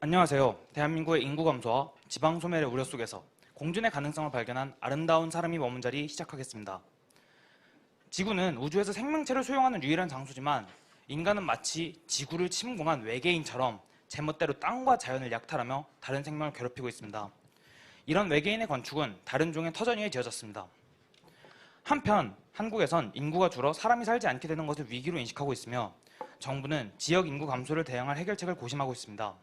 안녕하세요. 대한민국의 인구 감소와 지방 소멸의 우려 속에서 공존의 가능성을 발견한 아름다운 사람이 머문 자리 시작하겠습니다. 지구는 우주에서 생명체를 소용하는 유일한 장소지만 인간은 마치 지구를 침공한 외계인처럼 제멋대로 땅과 자연을 약탈하며 다른 생명을 괴롭히고 있습니다. 이런 외계인의 건축은 다른 종의 터전 위에 지어졌습니다. 한편 한국에선 인구가 줄어 사람이 살지 않게 되는 것을 위기로 인식하고 있으며 정부는 지역 인구 감소를 대응할 해결책을 고심하고 있습니다.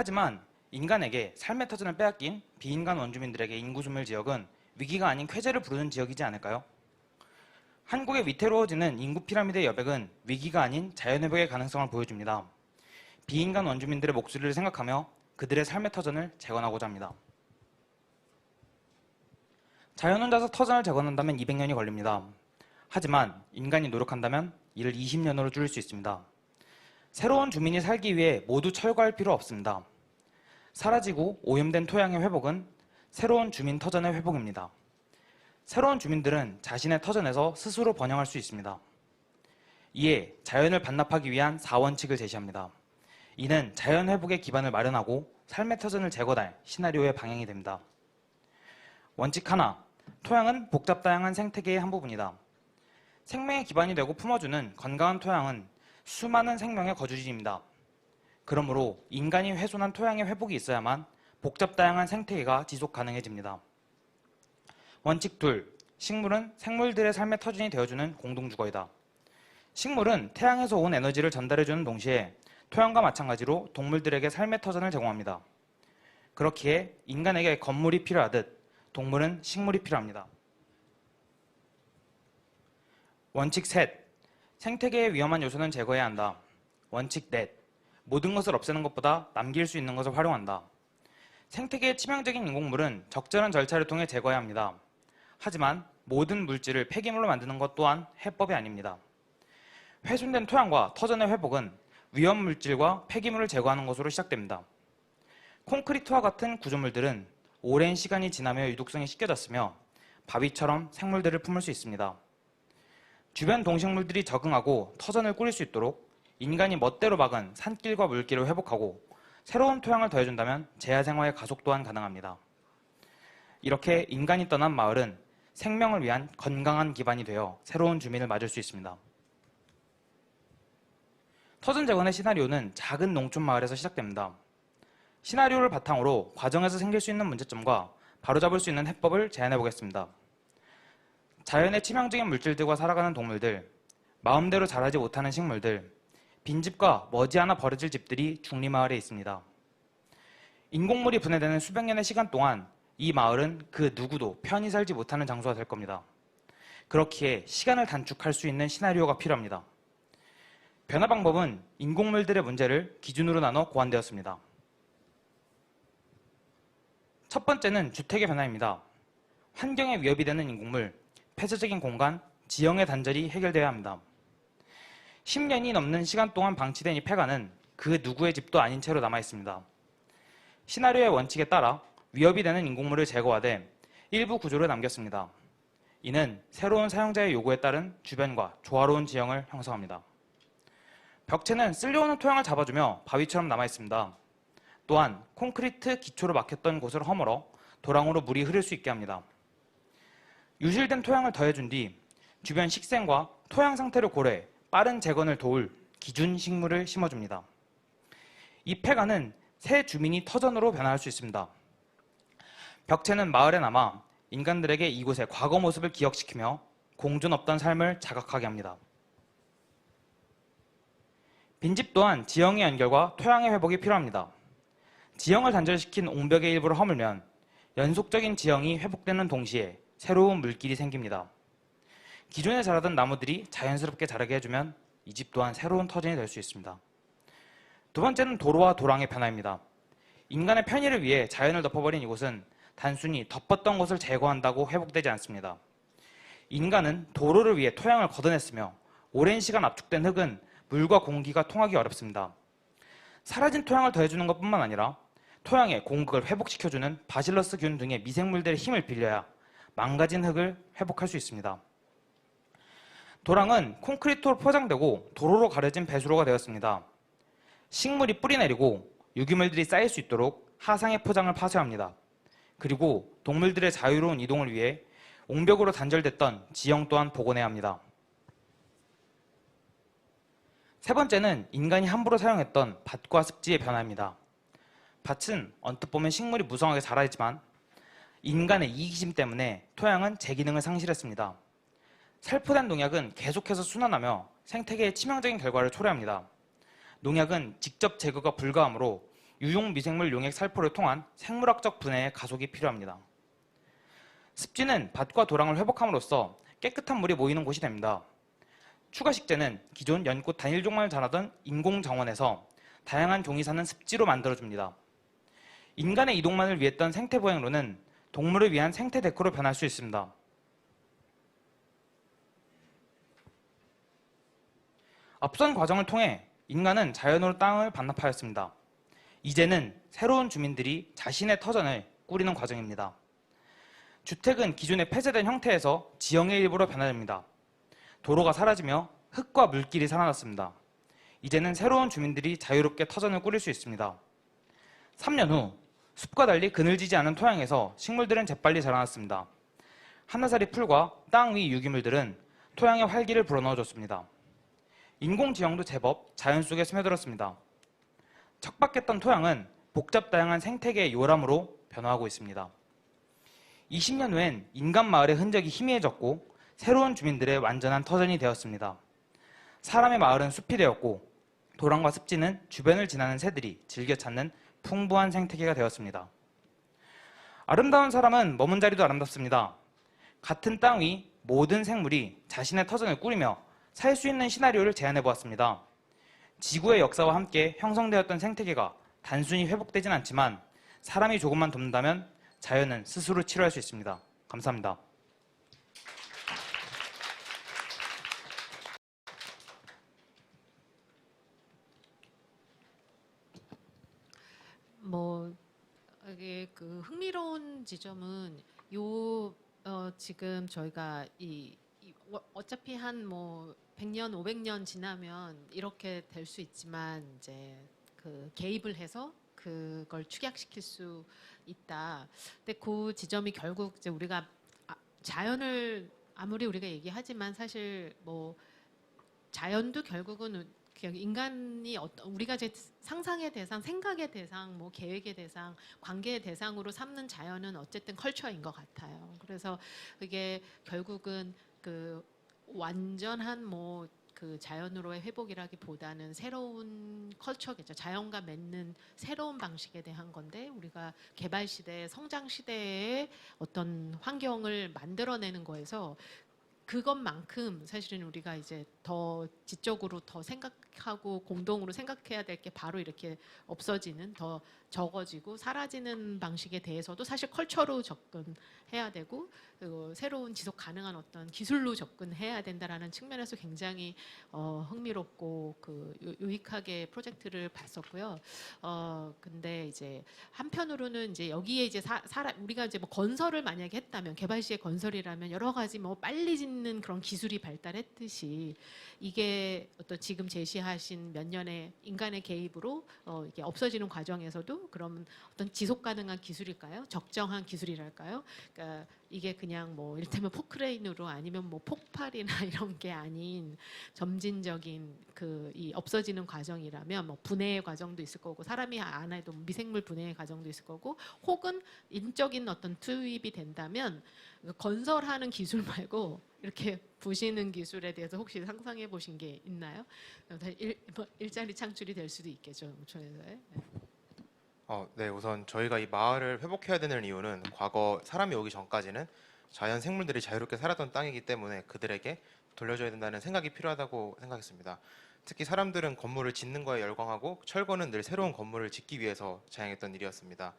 하지만 인간에게 삶의 터전을 빼앗긴 비인간 원주민들에게 인구 소멸 지역은 위기가 아닌 쾌재를 부르는 지역이지 않을까요? 한국의 위태로워지는 인구 피라미드의 여백은 위기가 아닌 자연 회복의 가능성을 보여줍니다. 비인간 원주민들의 목소리를 생각하며 그들의 삶의 터전을 재건하고자 합니다. 자연 혼자서 터전을 재건한다면 200년이 걸립니다. 하지만 인간이 노력한다면 이를 20년으로 줄일 수 있습니다. 새로운 주민이 살기 위해 모두 철거할 필요 없습니다. 사라지고 오염된 토양의 회복은 새로운 주민 터전의 회복입니다. 새로운 주민들은 자신의 터전에서 스스로 번영할 수 있습니다. 이에 자연을 반납하기 위한 4원칙을 제시합니다. 이는 자연 회복의 기반을 마련하고 삶의 터전을 재건할 시나리오의 방향이 됩니다. 원칙 하나, 토양은 복잡 다양한 생태계의 한 부분이다. 생명의 기반이 되고 품어주는 건강한 토양은 수많은 생명의 거주지입니다. 그러므로 인간이 훼손한 토양의 회복이 있어야만 복잡 다양한 생태계가 지속 가능해집니다. 원칙 둘, 식물은 생물들의 삶의 터전이 되어주는 공동주거이다. 식물은 태양에서 온 에너지를 전달해주는 동시에 토양과 마찬가지로 동물들에게 삶의 터전을 제공합니다. 그렇기에 인간에게 건물이 필요하듯 동물은 식물이 필요합니다. 원칙 셋, 생태계의 위험한 요소는 제거해야 한다. 원칙 넷, 모든 것을 없애는 것보다 남길 수 있는 것을 활용한다. 생태계의 치명적인 인공물은 적절한 절차를 통해 제거해야 합니다. 하지만 모든 물질을 폐기물로 만드는 것 또한 해법이 아닙니다. 훼손된 토양과 터전의 회복은 위험 물질과 폐기물을 제거하는 것으로 시작됩니다. 콘크리트와 같은 구조물들은 오랜 시간이 지나며 유독성이 씻겨졌으며 바위처럼 생물들을 품을 수 있습니다. 주변 동식물들이 적응하고 터전을 꾸릴 수 있도록 인간이 멋대로 막은 산길과 물길을 회복하고 새로운 토양을 더해준다면 재야생화의 가속 또한 가능합니다. 이렇게 인간이 떠난 마을은 생명을 위한 건강한 기반이 되어 새로운 주민을 맞을 수 있습니다. 터전 재건의 시나리오는 작은 농촌 마을에서 시작됩니다. 시나리오를 바탕으로 과정에서 생길 수 있는 문제점과 바로잡을 수 있는 해법을 제안해 보겠습니다. 자연의 치명적인 물질들과 살아가는 동물들, 마음대로 자라지 못하는 식물들, 빈집과 머지않아 버려질 집들이 중리마을에 있습니다. 인공물이 분해되는 수백 년의 시간 동안 이 마을은 그 누구도 편히 살지 못하는 장소가 될 겁니다. 그렇기에 시간을 단축할 수 있는 시나리오가 필요합니다. 변화 방법은 인공물들의 문제를 기준으로 나눠 고안되었습니다. 첫 번째는 주택의 변화입니다. 환경에 위협이 되는 인공물, 폐쇄적인 공간, 지형의 단절이 해결돼야 합니다. 10년이 넘는 시간 동안 방치된 이 폐가는 그 누구의 집도 아닌 채로 남아 있습니다. 시나리오의 원칙에 따라 위협이 되는 인공물을 제거하되 일부 구조를 남겼습니다. 이는 새로운 사용자의 요구에 따른 주변과 조화로운 지형을 형성합니다. 벽체는 쓸려오는 토양을 잡아주며 바위처럼 남아 있습니다. 또한 콘크리트 기초로 막혔던 곳을 허물어 도랑으로 물이 흐를 수 있게 합니다. 유실된 토양을 더해준 뒤 주변 식생과 토양 상태를 고려해 빠른 재건을 도울 기준 식물을 심어줍니다. 이 폐가는 새 주민이 터전으로 변화할 수 있습니다. 벽체는 마을에 남아 인간들에게 이곳의 과거 모습을 기억시키며 공존 없던 삶을 자각하게 합니다. 빈집 또한 지형의 연결과 토양의 회복이 필요합니다. 지형을 단절시킨 옹벽의 일부를 허물면 연속적인 지형이 회복되는 동시에 새로운 물길이 생깁니다. 기존에 자라던 나무들이 자연스럽게 자라게 해주면 이 집 또한 새로운 터전이 될 수 있습니다. 두 번째는 도로와 도랑의 변화입니다. 인간의 편의를 위해 자연을 덮어버린 이곳은 단순히 덮었던 것을 제거한다고 회복되지 않습니다. 인간은 도로를 위해 토양을 걷어냈으며 오랜 시간 압축된 흙은 물과 공기가 통하기 어렵습니다. 사라진 토양을 더해주는 것뿐만 아니라 토양의 공급을 회복시켜주는 바실러스 균 등의 미생물들의 힘을 빌려야 망가진 흙을 회복할 수 있습니다. 도랑은 콘크리트로 포장되고 도로로 가려진 배수로가 되었습니다. 식물이 뿌리 내리고 유기물들이 쌓일 수 있도록 하상의 포장을 파쇄합니다. 그리고 동물들의 자유로운 이동을 위해 옹벽으로 단절됐던 지형 또한 복원해야 합니다. 세 번째는 인간이 함부로 사용했던 밭과 습지의 변화입니다. 밭은 언뜻 보면 식물이 무성하게 자라있지만 인간의 이기심 때문에 토양은 제 기능을 상실했습니다. 살포된 농약은 계속해서 순환하며 생태계에 치명적인 결과를 초래합니다. 농약은 직접 제거가 불가하므로 유용 미생물 용액 살포를 통한 생물학적 분해에 가속이 필요합니다. 습지는 밭과 도랑을 회복함으로써 깨끗한 물이 모이는 곳이 됩니다. 추가 식재는 기존 연꽃 단일종만을 자라던 인공 정원에서 다양한 종이 사는 습지로 만들어줍니다. 인간의 이동만을 위했던 생태 보행로는 동물을 위한 생태 데코로 변할 수 있습니다. 앞선 과정을 통해 인간은 자연으로 땅을 반납하였습니다. 이제는 새로운 주민들이 자신의 터전을 꾸리는 과정입니다. 주택은 기존의 폐쇄된 형태에서 지형의 일부로 변화됩니다. 도로가 사라지며 흙과 물길이 살아났습니다. 이제는 새로운 주민들이 자유롭게 터전을 꾸릴 수 있습니다. 3년 후 숲과 달리 그늘지지 않은 토양에서 식물들은 재빨리 자라났습니다. 하나살이 풀과 땅 위 유기물들은 토양의 활기를 불어넣어줬습니다. 인공지형도 제법 자연 속에 스며들었습니다. 척박했던 토양은 복잡 다양한 생태계의 요람으로 변화하고 있습니다. 20년 후엔 인간 마을의 흔적이 희미해졌고 새로운 주민들의 완전한 터전이 되었습니다. 사람의 마을은 숲이 되었고 도랑과 습지는 주변을 지나는 새들이 즐겨 찾는 풍부한 생태계가 되었습니다. 아름다운 사람은 머문 자리도 아름답습니다. 같은 땅 위 모든 생물이 자신의 터전을 꾸리며 살 수 있는 시나리오를 제안해 보았습니다. 지구의 역사와 함께 형성되었던 생태계가 단순히 회복되진 않지만 사람이 조금만 돕는다면 자연은 스스로 치료할 수 있습니다. 감사합니다. 뭐 이게 그 흥미로운 지점은 요 어, 지금 저희가 이, 이 어- 어차피 한 뭐 100년, 500년 지나면 이렇게 될 수 있지만 이제 그 개입을 해서 그걸 축약시킬 수 있다. 근데 그 지점이 결국 이제 우리가 아- 자연을 아무리 우리가 얘기하지만 사실 뭐 자연도 결국은 인간이 어떤 우리가 이제 상상의 대상, 생각의 대상, 뭐 계획의 대상, 관계의 대상으로 삼는 자연은 어쨌든 컬처인 것 같아요. 그래서 그게 결국은 그 완전한 뭐그 자연으로의 회복이라기보다는 새로운 컬처겠죠. 자연과 맺는 새로운 방식에 대한 건데 우리가 개발 시대, 성장 시대의 어떤 환경을 만들어내는 거에서 그것만큼 사실은 우리가 이제 더 지적으로 더 생각하고 공동으로 생각해야 될 게 바로 이렇게 없어지는 더 적어지고 사라지는 방식에 대해서도 사실 컬처로 접근해야 되고 그리고 새로운 지속 가능한 어떤 기술로 접근해야 된다라는 측면에서 굉장히 어, 흥미롭고 그 유- 유익하게 프로젝트를 봤었고요. 어 근데 이제 한편으로는 이제 여기에 이제 사, 사람 우리가 이제 뭐 건설을 만약에 했다면 개발 시의 건설이라면 여러 가지 뭐 빨리 짓는 그런 기술이 발달했듯이 이게 어떤 지금 제시하신 몇 년의 인간의 개입으로 어 이게 없어지는 과정에서도 그러면 어떤 지속 가능한 기술일까요? 적정한 기술이랄까요? 그러니까 이게 그냥 뭐 이를테면 포크레인으로 아니면 뭐 폭발이나 이런 게 아닌 점진적인 그 이 없어지는 과정이라면 뭐 분해의 과정도 있을 거고 사람이 안 해도 미생물 분해의 과정도 있을 거고 혹은 인적인 어떤 투입이 된다면 그 건설하는 기술 말고 이렇게 부시는 기술에 대해서 혹시 상상해 보신 게 있나요? 일, 뭐 일자리 창출이 될 수도 있겠죠 농촌에서의. 네. 어, 네, 우선 저희가 이 마을을 회복해야 되는 이유는 과거 사람이 오기 전까지는 자연 생물들이 자유롭게 살았던 땅이기 때문에 그들에게 돌려줘야 된다는 생각이 필요하다고 생각했습니다. 특히 사람들은 건물을 짓는 거에 열광하고 철거는 늘 새로운 건물을 짓기 위해서 자행했던 일이었습니다.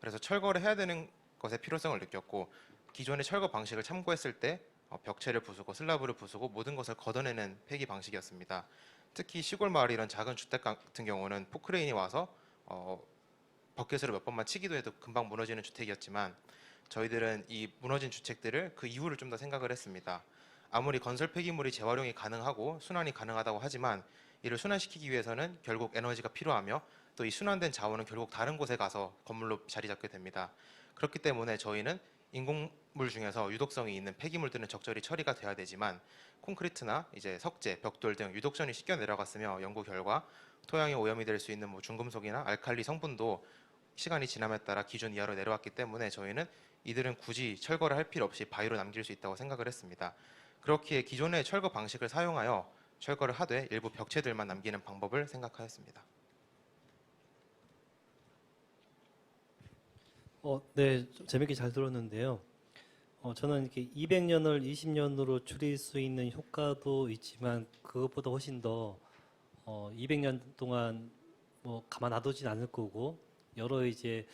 그래서 철거를 해야 되는 것의 필요성을 느꼈고 기존의 철거 방식을 참고했을 때 어, 벽체를 부수고 슬라브를 부수고 모든 것을 걷어내는 폐기 방식이었습니다. 특히 시골 마을 이런 작은 주택 같은 경우는 포크레인이 와서 어, 버켓으로 몇 번만 치기도 해도 금방 무너지는 주택이었지만 저희들은 이 무너진 주택들을 그 이유를 좀 더 생각을 했습니다. 아무리 건설 폐기물이 재활용이 가능하고 순환이 가능하다고 하지만 이를 순환시키기 위해서는 결국 에너지가 필요하며 또 이 순환된 자원은 결국 다른 곳에 가서 건물로 자리 잡게 됩니다. 그렇기 때문에 저희는 인공물 중에서 유독성이 있는 폐기물들은 적절히 처리가 돼야 되지만 콘크리트나 이제 석재, 벽돌 등 유독성이 씻겨 내려갔으며 연구 결과 토양에 오염이 될 수 있는 뭐 중금속이나 알칼리 성분도 시간이 지남에 따라 기준 이하로 내려왔기 때문에 저희는 이들은 굳이 철거를 할 필요 없이 바위로 남길 수 있다고 생각을 했습니다. 그렇기에 기존의 철거 방식을 사용하여 철거를 하되 일부 벽체들만 남기는 방법을 생각하였습니다. 어, 네, 좀 재밌게 잘 들었는데요. 어, 저는 이렇게 200년을 20년으로 줄일 수 있는 효과도 있지만 그것보다 훨씬 더 어, 200년 동안 뭐 가만 놔두진 않을 거고 여러 이제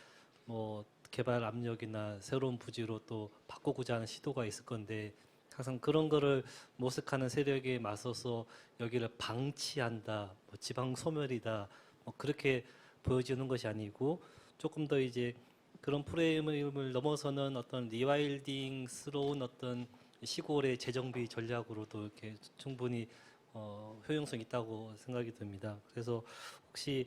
뭐 개발 압력이나 새로운 부지로 또 바꾸고자 하는 시도가 있을 건데 항상 그런 거를 모색하는 세력에 맞서서 여기를 방치한다, 뭐 지방 소멸이다, 뭐 그렇게 보여지는 것이 아니고 조금 더 이제 그런 프레임을 넘어서는 어떤 리와일딩스러운 어떤 시골의 재정비 전략으로도 이렇게 충분히 어, 효용성 이 있다고 생각이 듭니다. 그래서 혹시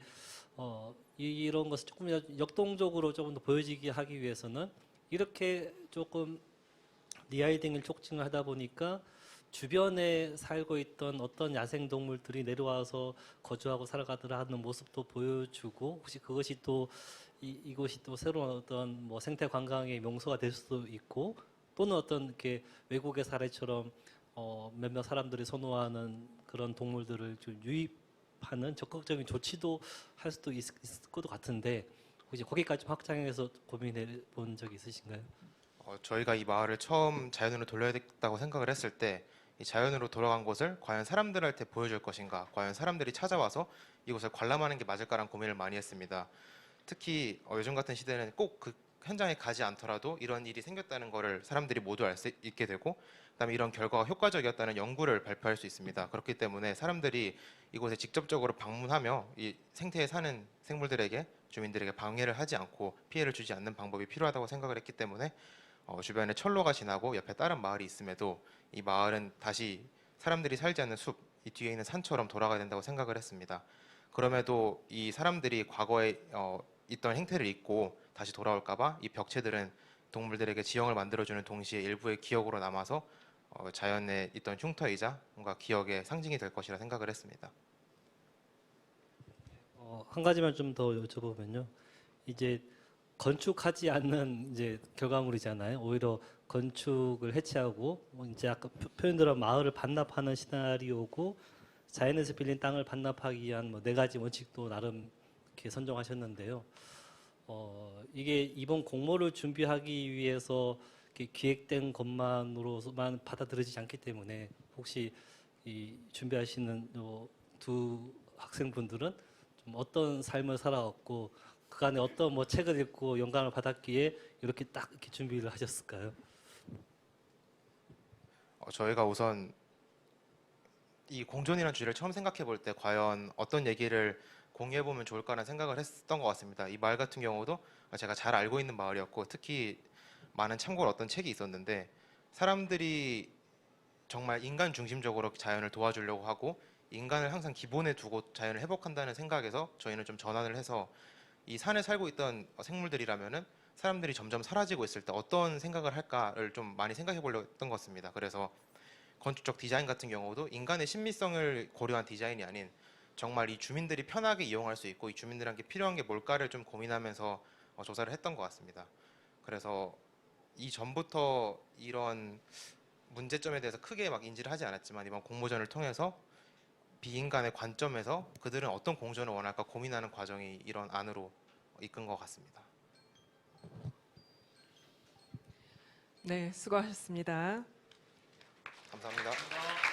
어, 이- 이런 것을 조금 역- 역동적으로 조금 더 보여지게 하기 위해서는 이렇게 조금 리와일딩을 촉진을 하다 보니까 주변에 살고 있던 어떤 야생 동물들이 내려와서 거주하고 살아가더라 하는 모습도 보여주고 혹시 그것이 또 이, 이곳이 또 새로운 어떤 뭐 생태 관광의 명소가 될 수도 있고 또는 어떤 이렇게 외국의 사례처럼 어, 몇몇 사람들이 선호하는 그런 동물들을 좀 유입하는 적극적인 조치도 할 수도 있, 있을 것 같은데 혹시 거기까지 확장해서 고민해 본 적이 있으신가요? 어, 저희가 이 마을을 처음 자연으로 돌려야겠다고 생각을 했을 때 이 자연으로 돌아간 곳을 과연 사람들한테 보여줄 것인가, 과연 사람들이 찾아와서 이곳을 관람하는 게 맞을까라는 고민을 많이 했습니다. 특히 어, 요즘 같은 시대는 꼭 그 현장에 가지 않더라도 이런 일이 생겼다는 것을 사람들이 모두 알 수 있게 되고 그다음에 이런 결과가 효과적이었다는 연구를 발표할 수 있습니다. 그렇기 때문에 사람들이 이곳에 직접적으로 방문하며 이 생태에 사는 생물들에게 주민들에게 방해를 하지 않고 피해를 주지 않는 방법이 필요하다고 생각을 했기 때문에 어, 주변에 철로가 지나고 옆에 다른 마을이 있음에도 이 마을은 다시 사람들이 살지 않는 숲, 이 뒤에 있는 산처럼 돌아가야 된다고 생각을 했습니다. 그럼에도 이 사람들이 과거에 어, 있던 행태를 잊고 다시 돌아올까봐 이 벽체들은 동물들에게 지형을 만들어주는 동시에 일부의 기억으로 남아서 어, 자연에 있던 흉터이자 뭔가 기억의 상징이 될 것이라 생각을 했습니다. 어, 한 가지만 좀 더 여쭤보면요. 이제 건축하지 않는 이제 결과물이잖아요. 오히려 건축을 해체하고 뭐 이제 아까 표- 표현대로 마을을 반납하는 시나리오고 자연에서 빌린 땅을 반납하기 위한 뭐 네 가지 원칙도 나름 이렇게 선정하셨는데요. 어, 이게 이번 공모를 준비하기 위해서 기획된 것만으로만 받아들여지지 않기 때문에 혹시 이 준비하시는 요두 학생분들은 좀 어떤 삶을 살아왔고 그간에 어떤 뭐 책을 읽고 영감을 받았기에 이렇게 딱 이렇게 준비를 하셨을까요? 어, 저희가 우선 이 공존이라는 주제를 처음 생각해 볼 때 과연 어떤 얘기를 공유해 보면 좋을까라는 생각을 했던 것 같습니다. 이 마을 같은 경우도 제가 잘 알고 있는 마을이었고 특히 많은 참고로 어떤 책이 있었는데 사람들이 정말 인간 중심적으로 자연을 도와주려고 하고 인간을 항상 기본에 두고 자연을 회복한다는 생각에서 저희는 좀 전환을 해서 이 산에 살고 있던 생물들이라면은 사람들이 점점 사라지고 있을 때 어떤 생각을 할까를 좀 많이 생각해 보려고 했던 것 같습니다. 그래서 건축적 디자인 같은 경우도 인간의 신미성을 고려한 디자인이 아닌 정말 이 주민들이 편하게 이용할 수 있고 이 주민들에게 필요한 게 뭘까를 좀 고민하면서 어, 조사를 했던 것 같습니다. 그래서 이 전부터 이런 문제점에 대해서 크게 막 인지를 하지 않았지만 이번 공모전을 통해서 비인간의 관점에서 그들은 어떤 공존을 원할까 고민하는 과정이 이런 안으로 이끈 것 같습니다. 네, 수고하셨습니다. 감사합니다.